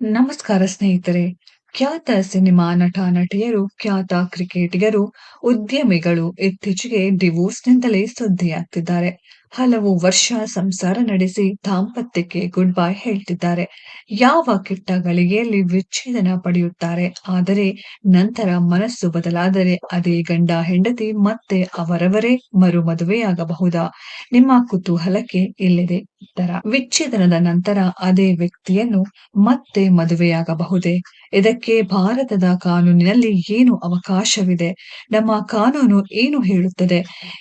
ನಮಸ್ಕಾರ ಸ್ನೇಹಿತರೆ. ಖ್ಯಾತ ಸಿನಿಮಾ ನಟ ನಟಿಯರು, ಖ್ಯಾತ ಕ್ರಿಕೆಟಿಗರು, ಉದ್ಯಮಿಗಳು ಇತ್ತೀಚೆಗೆ ಡಿವೋರ್ಸ್ನಿಂದಲೇ ಸುದ್ದಿಯಾಗ್ತಿದ್ದಾರೆ. ಹಲವು ವರ್ಷ ಸಂಸಾರ ನಡೆಸಿ ದಾಂಪತ್ಯಕ್ಕೆ ಗುಡ್ ಬೈ ಹೇಳ್ತಿದ್ದಾರೆ. ಯಾವ ಕೆಟ್ಟ ಗಳಿಗೆಯಲ್ಲಿ ವಿಚ್ಛೇದನ ಪಡೆಯುತ್ತಾರೆ? ಆದರೆ ನಂತರ ಮನಸ್ಸು ಬದಲಾದರೆ ಅದೇ ಗಂಡ ಹೆಂಡತಿ ಮತ್ತೆ ಅವರವರೇ ಮರು ಮದುವೆಯಾಗಬಹುದಾ ನಿಮ್ಮ ಕುತೂಹಲಕ್ಕೆ ಇಲ್ಲಿದೆ. ವಿಚ್ಛೇದನದ ನಂತರ ಅದೇ ವ್ಯಕ್ತಿಯನ್ನು ಮತ್ತೆ ಮದುವೆಯಾಗಬಹುದೇ? ಇದಕ್ಕೆ ಭಾರತದ ಕಾನೂನಿನಲ್ಲಿ ಏನು ಅವಕಾಶವಿದೆ? ನಮ್ಮ ಕಾನೂನು ಏನು ಹೇಳುತ್ತದೆ?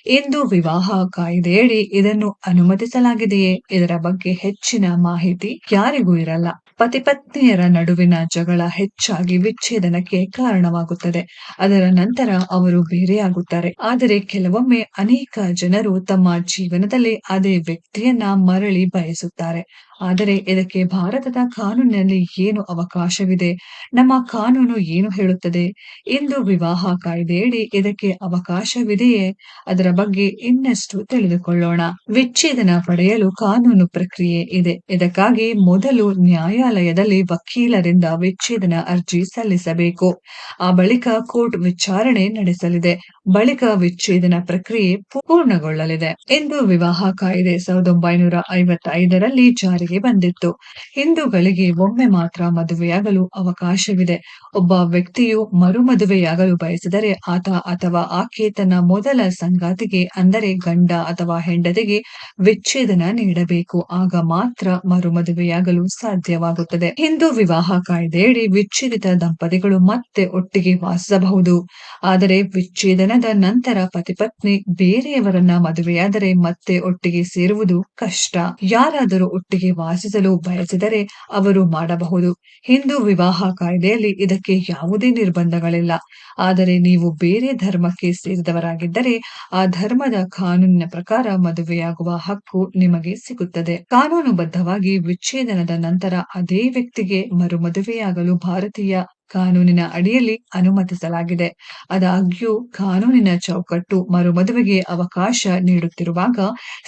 ಎಂದು ವಿವಾಹ ಕಾಯ್ದೆಯಡಿ ಇದನ್ನು ಅನುಮತಿಸಲಾಗಿದೆಯೇ? ಇದರ ಬಗ್ಗೆ ಹೆಚ್ಚಿನ ಮಾಹಿತಿ ಯಾರಿಗೂ ಇರಲ್ಲ. ಪತಿ ಪತ್ನಿಯರ ನಡುವಿನ ಜಗಳ ಹೆಚ್ಚಾಗಿ ವಿಚ್ಛೇದನಕ್ಕೆ ಕಾರಣವಾಗುತ್ತದೆ. ಅದರ ನಂತರ ಅವರು ಬೇರೆಯಾಗುತ್ತಾರೆ. ಆದರೆ ಕೆಲವೊಮ್ಮೆ ಅನೇಕ ಜನರು ತಮ್ಮ ಜೀವನದಲ್ಲಿ ಅದೇ ವ್ಯಕ್ತಿಯನ್ನ ಮರಳಿ ಬಯಸುತ್ತಾರೆ. ಆದರೆ ಇದಕ್ಕೆ ಭಾರತದ ಕಾನೂನಿನಲ್ಲಿ ಏನು ಅವಕಾಶವಿದೆ? ನಮ್ಮ ಕಾನೂನು ಏನು ಹೇಳುತ್ತದೆ? ಇಂದು ವಿವಾಹ ಕಾಯ್ದೆಯಡಿ ಇದಕ್ಕೆ ಅವಕಾಶವಿದೆಯೇ? ಅದರ ಬಗ್ಗೆ ಇನ್ನಷ್ಟು ತಿಳಿದುಕೊಳ್ಳೋಣ. ವಿಚ್ಛೇದನ ಪಡೆಯಲು ಕಾನೂನು ಪ್ರಕ್ರಿಯೆ ಇದೆ. ಇದಕ್ಕಾಗಿ ಮೊದಲು ನ್ಯಾಯಾಲಯದಲ್ಲಿ ವಕೀಲರಿಂದ ವಿಚ್ಛೇದನ ಅರ್ಜಿ ಸಲ್ಲಿಸಬೇಕು. ಆ ಬಳಿಕ ಕೋರ್ಟ್ ವಿಚಾರಣೆ ನಡೆಸಲಿದೆ. ಬಳಿಕ ವಿಚ್ಛೇದನ ಪ್ರಕ್ರಿಯೆ ಪೂರ್ಣಗೊಳ್ಳಲಿದೆ. ಇಂದು ವಿವಾಹ ಕಾಯ್ದೆ ಸಾವಿರದ ಒಂಬೈನೂರ ಐವತ್ತೈದರಲ್ಲಿ ಜಾರಿಗೆ ಬಂದಿತ್ತು. ಹಿಂದೂಗಳಿಗೆ ಒಮ್ಮೆ ಮಾತ್ರ ಮದುವೆಯಾಗಲು ಅವಕಾಶವಿದೆ. ಒಬ್ಬ ವ್ಯಕ್ತಿಯು ಮರು ಮದುವೆಯಾಗಲು ಬಯಸಿದರೆ ಆತ ಅಥವಾ ಆಕೆ ತನ್ನ ಮೊದಲ ಸಂಗಾತಿಗೆ, ಅಂದರೆ ಗಂಡ ಅಥವಾ ಹೆಂಡತಿಗೆ ವಿಚ್ಛೇದನ ನೀಡಬೇಕು. ಆಗ ಮಾತ್ರ ಮರು ಮದುವೆಯಾಗಲು ಸಾಧ್ಯವಾಗುತ್ತದೆ. ಹಿಂದೂ ವಿವಾಹ ಕಾಯ್ದೆಯಡಿ ವಿಚ್ಛೇದಿತ ದಂಪತಿಗಳು ಮತ್ತೆ ಒಟ್ಟಿಗೆ ವಾಸಿಸಬಹುದು. ಆದರೆ ವಿಚ್ಛೇದನದ ನಂತರ ಪತಿಪತ್ನಿ ಬೇರೆಯವರನ್ನ ಮದುವೆಯಾದರೆ ಮತ್ತೆ ಒಟ್ಟಿಗೆ ಸೇರುವುದು ಕಷ್ಟ. ಯಾರಾದರೂ ಒಟ್ಟಿಗೆ ವಾಸಿಸಲು ಬಯಸಿದರೆ ಅವರು ಮಾಡಬಹುದು. ಹಿಂದೂ ವಿವಾಹ ಕಾಯ್ದೆಯಲ್ಲಿ ಇದಕ್ಕೆ ಯಾವುದೇ ನಿರ್ಬಂಧಗಳಿಲ್ಲ. ಆದರೆ ನೀವು ಬೇರೆ ಧರ್ಮಕ್ಕೆ ಸೇರಿದವರಾಗಿದ್ದರೆ ಆ ಧರ್ಮದ ಕಾನೂನಿನ ಪ್ರಕಾರ ಮದುವೆಯಾಗುವ ಹಕ್ಕು ನಿಮಗೆ ಸಿಗುತ್ತದೆ. ಕಾನೂನುಬದ್ಧವಾಗಿ ವಿಚ್ಛೇದನದ ನಂತರ ಅದೇ ವ್ಯಕ್ತಿಗೆ ಮರುಮದುವೆಯಾಗಲು ಭಾರತೀಯ ಕಾನೂನಿನ ಅಡಿಯಲ್ಲಿ ಅನುಮತಿಸಲಾಗಿದೆ. ಆದಾಗ್ಯೂ, ಕಾನೂನಿನ ಚೌಕಟ್ಟು ಮರುಮದುವೆಗೆ ಅವಕಾಶ ನೀಡುತ್ತಿರುವಾಗ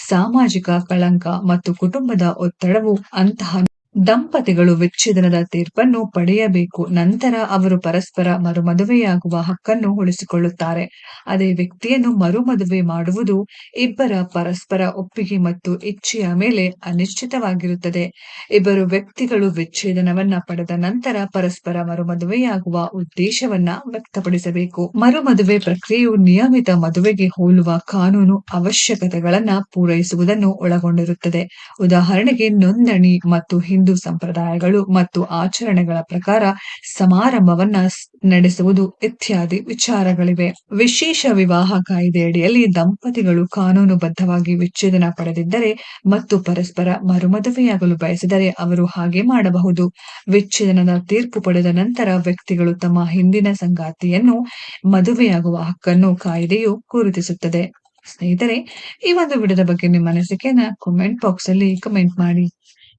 ಸಾಮಾಜಿಕ ಕಳಂಕ ಮತ್ತು ಕುಟುಂಬದ ಒತ್ತಡವು ಅಂತಹ ದಂಪತಿಗಳು ವಿಚ್ಛೇದನದ ತೀರ್ಪನ್ನು ಪಡೆಯಬೇಕು. ನಂತರ ಅವರು ಪರಸ್ಪರ ಮರುಮದುವೆಯಾಗುವ ಹಕ್ಕನ್ನು ಉಳಿಸಿಕೊಳ್ಳುತ್ತಾರೆ. ಅದೇ ವ್ಯಕ್ತಿಯನ್ನು ಮರುಮದುವೆ ಮಾಡುವುದು ಇಬ್ಬರ ಪರಸ್ಪರ ಒಪ್ಪಿಗೆ ಮತ್ತು ಇಚ್ಛೆಯ ಮೇಲೆ ಅನಿಶ್ಚಿತವಾಗಿರುತ್ತದೆ. ಇಬ್ಬರು ವ್ಯಕ್ತಿಗಳು ವಿಚ್ಛೇದನವನ್ನ ಪಡೆದ ನಂತರ ಪರಸ್ಪರ ಮರುಮದುವೆಯಾಗುವ ಉದ್ದೇಶವನ್ನ ವ್ಯಕ್ತಪಡಿಸಬೇಕು. ಮರುಮದುವೆ ಪ್ರಕ್ರಿಯೆಯು ನಿಯಮಿತ ಮದುವೆಗೆ ಹೋಲುವ ಕಾನೂನು ಅವಶ್ಯಕತೆಗಳನ್ನ ಪೂರೈಸುವುದನ್ನು ಒಳಗೊಂಡಿರುತ್ತದೆ. ಉದಾಹರಣೆಗೆ, ನೋಂದಣಿ ಮತ್ತು ಹಿಂದೂ ಸಂಪ್ರದಾಯಗಳು ಮತ್ತು ಆಚರಣೆಗಳ ಪ್ರಕಾರ ಸಮಾರಂಭವನ್ನ ನಡೆಸುವುದು ಇತ್ಯಾದಿ ವಿಚಾರಗಳಿವೆ. ವಿಶೇಷ ವಿವಾಹ ಕಾಯ್ದೆಯಡಿಯಲ್ಲಿ ದಂಪತಿಗಳು ಕಾನೂನುಬದ್ಧವಾಗಿ ವಿಚ್ಛೇದನ ಪಡೆದಿದ್ದರೆ ಮತ್ತು ಪರಸ್ಪರ ಮರುಮದುವೆಯಾಗಲು ಬಯಸಿದರೆ ಅವರು ಹಾಗೆ ಮಾಡಬಹುದು. ವಿಚ್ಛೇದನದ ತೀರ್ಪು ಪಡೆದ ನಂತರ ವ್ಯಕ್ತಿಗಳು ತಮ್ಮ ಹಿಂದಿನ ಸಂಗಾತಿಯನ್ನು ಮದುವೆಯಾಗುವ ಹಕ್ಕನ್ನು ಕಾಯ್ದೆಯು ಗುರುತಿಸುತ್ತದೆ. ಸ್ನೇಹಿತರೆ, ಈ ಒಂದು ವಿಡಿಯೋದ ಬಗ್ಗೆ ನಿಮ್ಮ ಅನಿಸಿಕೆಯನ್ನ ಕಾಮೆಂಟ್ ಬಾಕ್ಸ್ ಅಲ್ಲಿ ಕಮೆಂಟ್ ಮಾಡಿ.